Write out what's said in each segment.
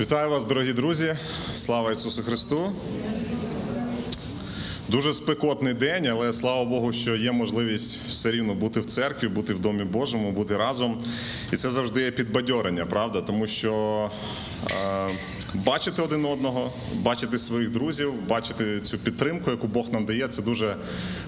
Вітаю вас, дорогі друзі! Слава Ісусу Христу! Дуже спекотний день, але слава Богу, що є можливість все рівно бути в церкві, бути в домі Божому, бути разом. І це завжди є підбадьорення, правда? Тому що е, бачити один одного, бачити своїх друзів, бачити цю підтримку, яку Бог нам дає, це дуже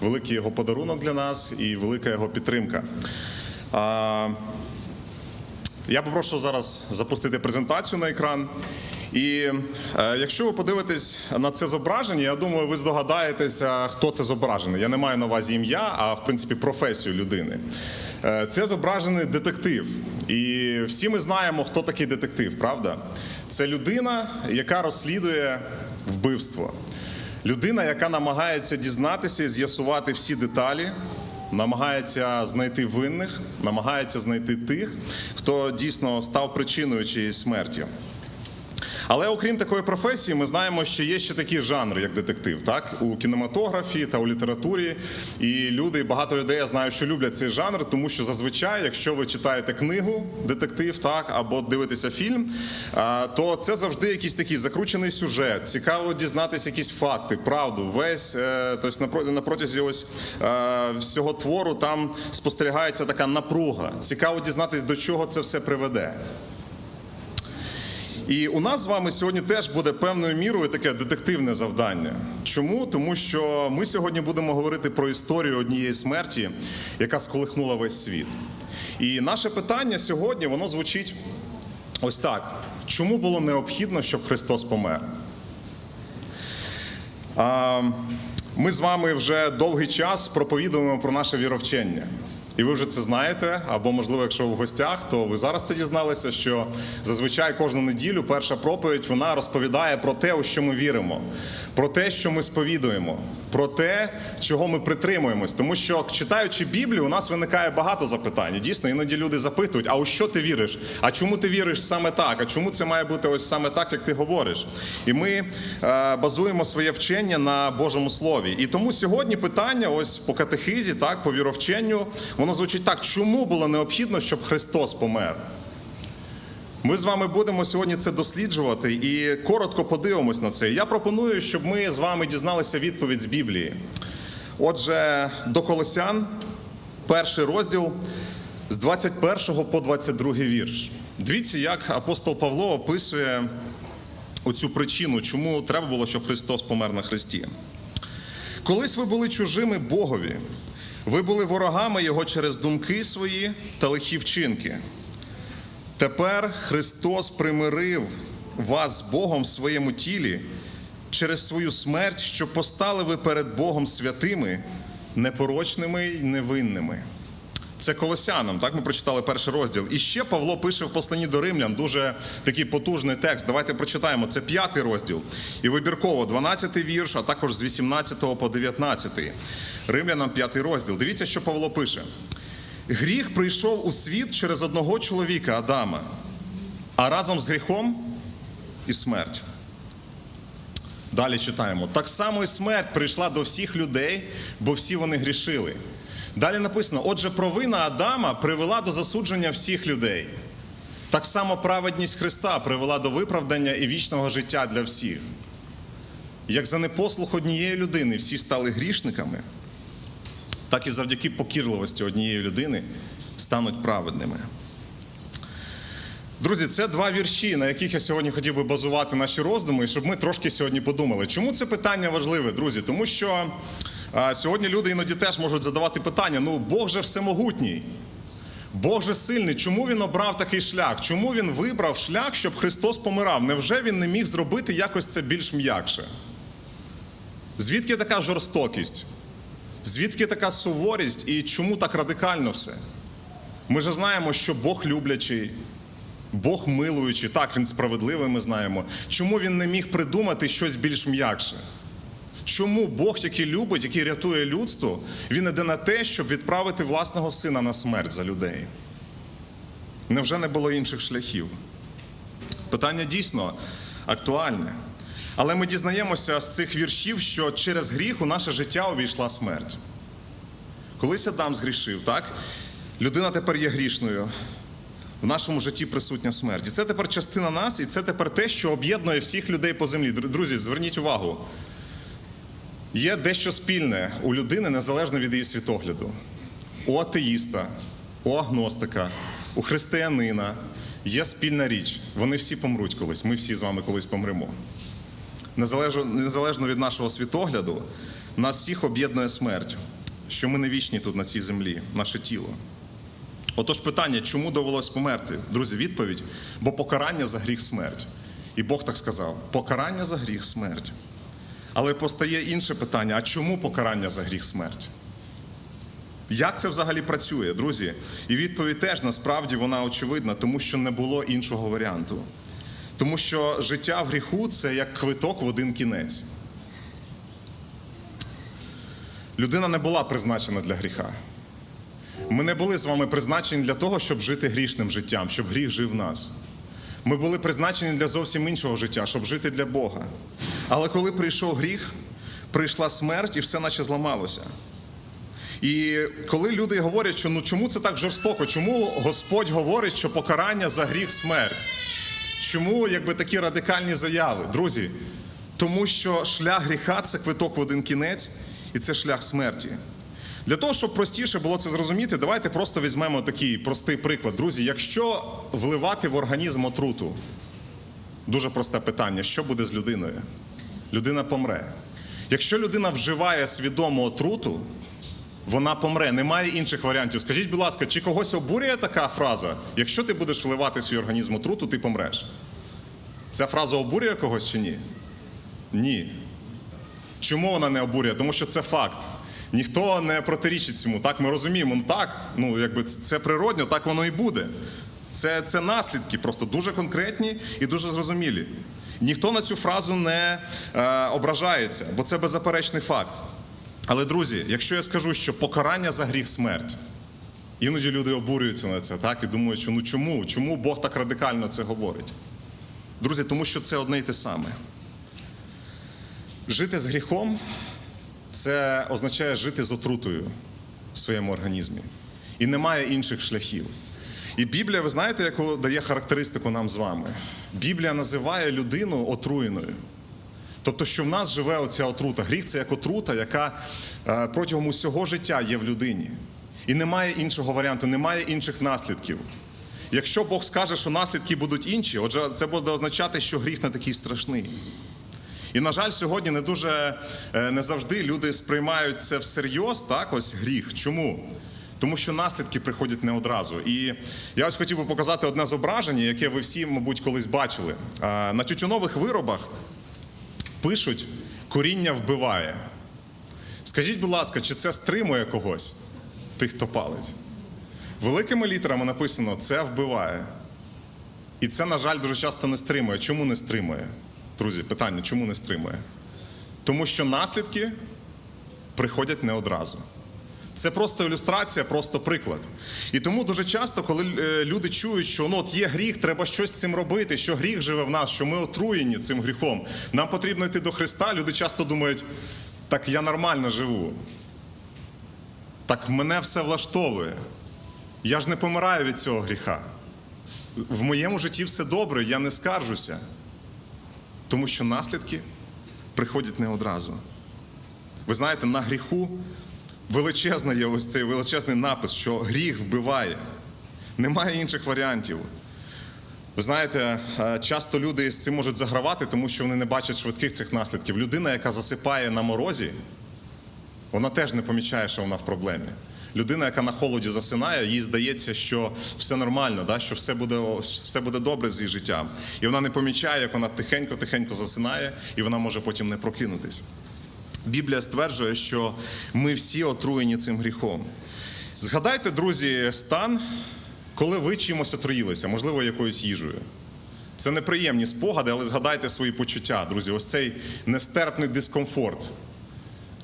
великий його подарунок для нас і велика його підтримка. Е, я попрошу зараз запустити презентацію на екран. І е, якщо ви подивитесь на це зображення, я думаю, ви здогадаєтеся, хто це зображений. Я не маю на увазі ім'я, а в принципі професію людини. Е, це зображений детектив. І всі ми знаємо, хто такий детектив, правда? Це людина, яка розслідує вбивство. Людина, яка намагається дізнатися і з'ясувати всі деталі, намагається знайти винних, намагається знайти тих, хто дійсно став причиною чиєї смерті. Але окрім такої професії, ми знаємо, що є ще такі жанри, як детектив, так у кінематографі та у літературі. І люди, багато людей я знаю, що люблять цей жанр, тому що зазвичай, якщо ви читаєте книгу детектив, так або дивитеся фільм, то це завжди якийсь такий закручений сюжет. Цікаво дізнатися якісь факти, правду. Весь е, тобто на про- на протязі ось е, всього твору там спостерігається така напруга. Цікаво дізнатися, до чого це все приведе. І у нас з вами сьогодні теж буде певною мірою таке детективне завдання. Чому? Тому що ми сьогодні будемо говорити про історію однієї смерті, яка сколихнула весь світ. І наше питання сьогодні воно звучить ось так: чому було необхідно, щоб Христос помер? Ми з вами вже довгий час проповідуємо про наше віровчення. І ви вже це знаєте, або можливо, якщо в гостях, то ви зараз це дізналися, що зазвичай кожну неділю перша проповідь вона розповідає про те, у що ми віримо, про те, що ми сповідуємо, про те, чого ми притримуємось. Тому що читаючи Біблію, у нас виникає багато запитань. Дійсно, іноді люди запитують: а у що ти віриш? А чому ти віриш саме так? А чому це має бути ось саме так, як ти говориш? І ми е, базуємо своє вчення на Божому Слові. І тому сьогодні питання, ось по катехизі, так, по віровченню, воно звучить так: чому було необхідно, щоб Христос помер? Ми з вами будемо сьогодні це досліджувати і коротко подивимось на це. Я пропоную, щоб ми з вами дізналися відповідь з Біблії. Отже, до Колосян, перший розділ з 21 по 22 вірш. Дивіться, як апостол Павло описує оцю причину, чому треба було, щоб Христос помер на Христі. Колись ви були чужими Богові, ви були ворогами Його через думки свої та лихі вчинки. Тепер Христос примирив вас з Богом в своєму тілі через свою смерть, щоб постали ви перед Богом святими, непорочними й невинними. Це колосянам, так ми прочитали перший розділ. І ще Павло пише в посланні до римлян дуже такий потужний текст. Давайте прочитаємо. Це п'ятий розділ. І вибірково 12 вірш, а також з 18 по 19. Римлянам п'ятий розділ. Дивіться, що Павло пише. Гріх прийшов у світ через одного чоловіка Адама, а разом з гріхом і смерть. Далі читаємо. Так само і смерть прийшла до всіх людей, бо всі вони грішили. Далі написано: отже, провина Адама привела до засудження всіх людей. Так само праведність Христа привела до виправдання і вічного життя для всіх. Як за непослух однієї людини всі стали грішниками, так і завдяки покірливості однієї людини стануть праведними. Друзі, це два вірші, на яких я сьогодні хотів би базувати наші роздуми, щоб ми трошки сьогодні подумали. Чому це питання важливе, друзі? Тому що сьогодні люди іноді теж можуть задавати питання: ну, Бог же всемогутній, Бог же сильний. Чому він обрав такий шлях? Чому він вибрав шлях, щоб Христос помирав? Невже він не міг зробити якось це більш м'якше? Звідки така жорстокість? Звідки така суворість і чому так радикально все? Ми ж знаємо, що Бог люблячий, Бог милуючий, так, Він справедливий, ми знаємо. Чому він не міг придумати щось більш м'якше? Чому Бог, який любить, який рятує людство, він іде на те, щоб відправити власного сина на смерть за людей? Невже не було інших шляхів? Питання дійсно актуальне. Але ми дізнаємося з цих віршів, що через гріх у наше життя увійшла смерть. Колись Адам згрішив, так? Людина тепер є грішною. в нашому житті присутня смерть. І це тепер частина нас, і це тепер те, що об'єднує всіх людей по землі. Друзі, зверніть увагу. Є дещо спільне у людини незалежно від її світогляду. У атеїста, у агностика, у християнина є спільна річ. Вони всі помруть колись. Ми всі з вами колись помремо. Незалежно, незалежно від нашого світогляду, нас всіх об'єднує смерть, що ми не вічні тут на цій землі, наше тіло. Отож, питання, чому довелось померти? Друзі, відповідь: бо покарання за гріх смерть. І Бог так сказав: покарання за гріх смерть. Але постає інше питання: а чому покарання за гріх смерть? Як це взагалі працює, друзі? І відповідь теж насправді вона очевидна, тому що не було іншого варіанту. Тому що життя в гріху це як квиток в один кінець. Людина не була призначена для гріха. Ми не були з вами призначені для того, щоб жити грішним життям, щоб гріх жив в нас. Ми були призначені для зовсім іншого життя, щоб жити для Бога. Але коли прийшов гріх, прийшла смерть і все наче зламалося. І коли люди говорять, що ну чому це так жорстоко, чому Господь говорить, що покарання за гріх смерть? Чому якби такі радикальні заяви? Друзі, тому що шлях гріха це квиток в один кінець, і це шлях смерті. Для того, щоб простіше було це зрозуміти, давайте просто візьмемо такий простий приклад. Друзі, якщо вливати в організм отруту, дуже просте питання: що буде з людиною? Людина помре. Якщо людина вживає свідомо отруту, вона помре. Немає інших варіантів. Скажіть, будь ласка, чи когось обурює така фраза? Якщо ти будеш вливати в свій організм отруту, ти помреш. Ця фраза обурює когось чи ні? Ні. Чому вона не обурює? Тому що це факт. Ніхто не протирічить цьому. Так, ми розуміємо, ну так, ну якби це природньо, так воно і буде. Це, це наслідки, просто дуже конкретні і дуже зрозумілі. Ніхто на цю фразу не е, ображається, бо це беззаперечний факт. Але, друзі, якщо я скажу, що покарання за гріх смерть, іноді люди обурюються на це, так, і думають, що ну чому? Чому Бог так радикально це говорить? Друзі, тому що це одне й те саме. Жити з гріхом це означає жити з отрутою в своєму організмі. І немає інших шляхів. І Біблія, ви знаєте, яку дає характеристику нам з вами? Біблія називає людину отруєною. Тобто, що в нас живе оця отрута. Гріх це як отрута, яка е, протягом усього життя є в людині. І немає іншого варіанту, немає інших наслідків. Якщо Бог скаже, що наслідки будуть інші, отже, це буде означати, що гріх не такий страшний. І, на жаль, сьогодні не дуже е, не завжди люди сприймають це всерйоз, так, ось гріх. Чому? Тому що наслідки приходять не одразу. І я ось хотів би показати одне зображення, яке ви всі, мабуть, колись бачили. На тютюнових виробах пишуть коріння вбиває. Скажіть, будь ласка, чи це стримує когось, тих, хто палить? Великими літерами написано це вбиває. І це, на жаль, дуже часто не стримує. Чому не стримує? Друзі, питання, чому не стримує? Тому що наслідки приходять не одразу. Це просто ілюстрація, просто приклад. І тому дуже часто, коли е, люди чують, що ну, от є гріх, треба щось з цим робити, що гріх живе в нас, що ми отруєні цим гріхом, нам потрібно йти до Христа, люди часто думають, так я нормально живу. Так мене все влаштовує. Я ж не помираю від цього гріха. В моєму житті все добре, я не скаржуся. Тому що наслідки приходять не одразу. Ви знаєте, на гріху величезний є ось цей величезний напис, що гріх вбиває. Немає інших варіантів. Ви знаєте, е, часто люди з цим можуть загравати, тому що вони не бачать швидких цих наслідків. Людина, яка засипає на морозі, вона теж не помічає, що вона в проблемі. Людина, яка на холоді засинає, їй здається, що все нормально, да? що все буде, все буде добре з її життям. І вона не помічає, як вона тихенько-тихенько засинає, і вона може потім не прокинутись. Біблія стверджує, що ми всі отруєні цим гріхом. Згадайте, друзі, стан, коли ви чимось отруїлися, можливо, якоюсь їжею. Це неприємні спогади, але згадайте свої почуття, друзі. Ось цей нестерпний дискомфорт.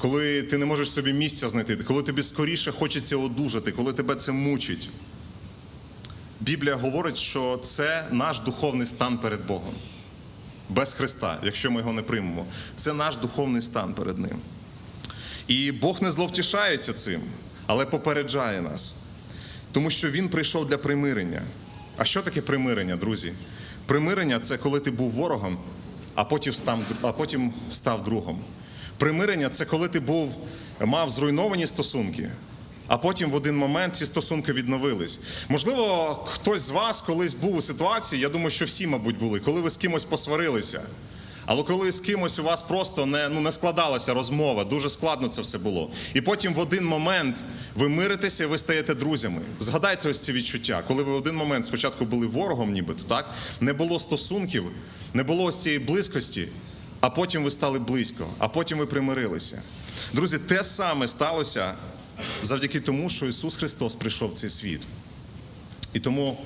Коли ти не можеш собі місця знайти, коли тобі скоріше хочеться одужати, коли тебе це мучить. Біблія говорить, що це наш духовний стан перед Богом. Без Христа, якщо ми його не приймемо. Це наш духовний стан перед Ним. І Бог не зловтішається цим, але попереджає нас. Тому що Він прийшов для примирення. А що таке примирення, друзі? Примирення це коли ти був ворогом, а потім став, а потім став другом. Примирення це коли ти був, мав зруйновані стосунки, а потім в один момент ці стосунки відновились. Можливо, хтось з вас колись був у ситуації, я думаю, що всі, мабуть, були, коли ви з кимось посварилися. Але коли з кимось у вас просто не, ну, не складалася розмова, дуже складно це все було. І потім в один момент ви миритеся і ви стаєте друзями. Згадайте ось ці відчуття, коли ви в один момент спочатку були ворогом, нібито так не було стосунків, не було ось цієї близькості, а потім ви стали близько, а потім ви примирилися. Друзі, те саме сталося завдяки тому, що Ісус Христос прийшов в цей світ. І тому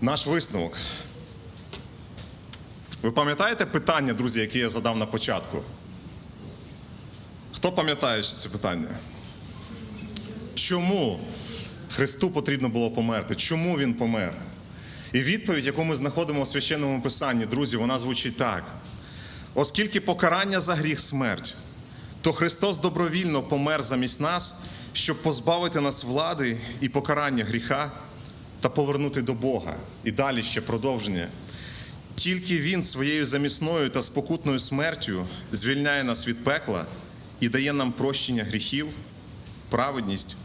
наш висновок. Ви пам'ятаєте питання, друзі, яке я задав на початку? Хто пам'ятає ще це питання? Чому Христу потрібно було померти? Чому Він помер? І відповідь, яку ми знаходимо у священному писанні, друзі, вона звучить так: оскільки покарання за гріх смерть, то Христос добровільно помер замість нас, щоб позбавити нас влади і покарання гріха та повернути до Бога. І далі ще продовження. Тільки Він своєю замісною та спокутною смертю звільняє нас від пекла і дає нам прощення гріхів, праведність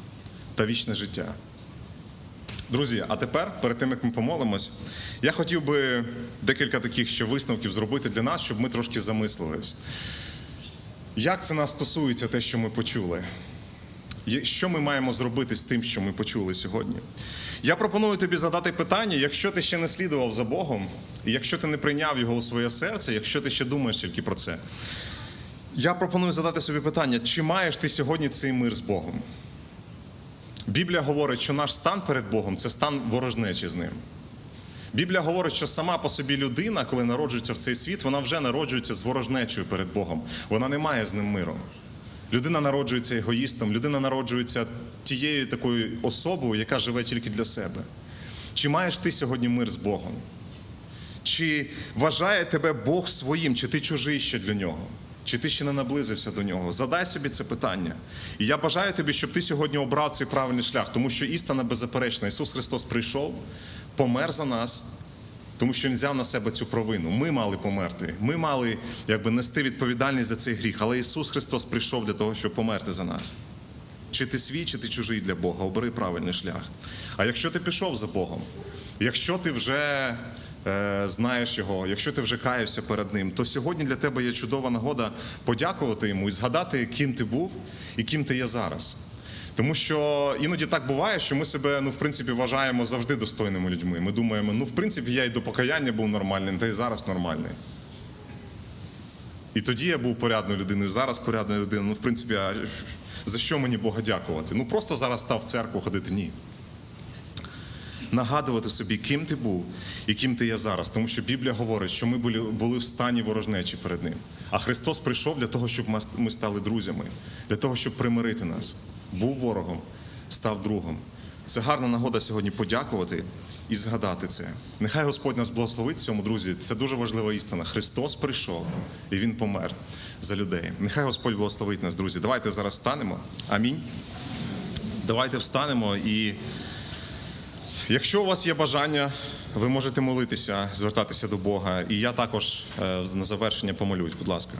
та вічне життя. Друзі, а тепер, перед тим як ми помолимось, я хотів би декілька таких ще висновків зробити для нас, щоб ми трошки замислились. Як це нас стосується, те, що ми почули? Що ми маємо зробити з тим, що ми почули сьогодні? Я пропоную тобі задати питання, якщо ти ще не слідував за Богом, і якщо ти не прийняв його у своє серце, якщо ти ще думаєш тільки про це. Я пропоную задати собі питання, чи маєш ти сьогодні цей мир з Богом? Біблія говорить, що наш стан перед Богом це стан ворожнечі з ним. Біблія говорить, що сама по собі людина, коли народжується в цей світ, вона вже народжується з ворожнечою перед Богом. Вона не має з ним миру. Людина народжується егоїстом, людина народжується тією такою особою, яка живе тільки для себе. Чи маєш ти сьогодні мир з Богом? Чи вважає тебе Бог своїм, чи ти чужий ще для нього? Чи ти ще не наблизився до нього? Задай собі це питання. І я бажаю тобі, щоб ти сьогодні обрав цей правильний шлях, тому що істина беззаперечна. Ісус Христос прийшов, помер за нас, тому що Він взяв на себе цю провину. Ми мали померти. Ми мали якби, нести відповідальність за цей гріх. Але Ісус Христос прийшов для того, щоб померти за нас. Чи ти свій, чи ти чужий для Бога, обери правильний шлях. А якщо ти пішов за Богом, якщо ти вже е, знаєш його, якщо ти вже каявся перед ним, то сьогодні для тебе є чудова нагода подякувати йому і згадати, ким ти був і ким ти є зараз. Тому що іноді так буває, що ми себе, ну, в принципі, вважаємо завжди достойними людьми. Ми думаємо, ну, в принципі, я і до покаяння був нормальним, та й зараз нормальний. І тоді я був порядною людиною, зараз порядною людиною. Ну, в принципі, а за що мені Бога дякувати? Ну просто зараз став в церкву ходити. Ні. Нагадувати собі, ким ти був і ким ти є зараз. Тому що Біблія говорить, що ми були, були в стані ворожнечі перед ним. А Христос прийшов для того, щоб ми- стали друзями, для того, щоб примирити нас. Був ворогом, став другом. Це гарна нагода сьогодні подякувати і згадати це. Нехай Господь нас благословить цьому, друзі. Це дуже важлива істина. Христос прийшов і Він помер за людей. Нехай Господь благословить нас, друзі. Давайте зараз встанемо. Амінь. Давайте встанемо і. Якщо у вас є бажання, ви можете молитися, звертатися до Бога. І я також е, на завершення помолюсь, будь ласка.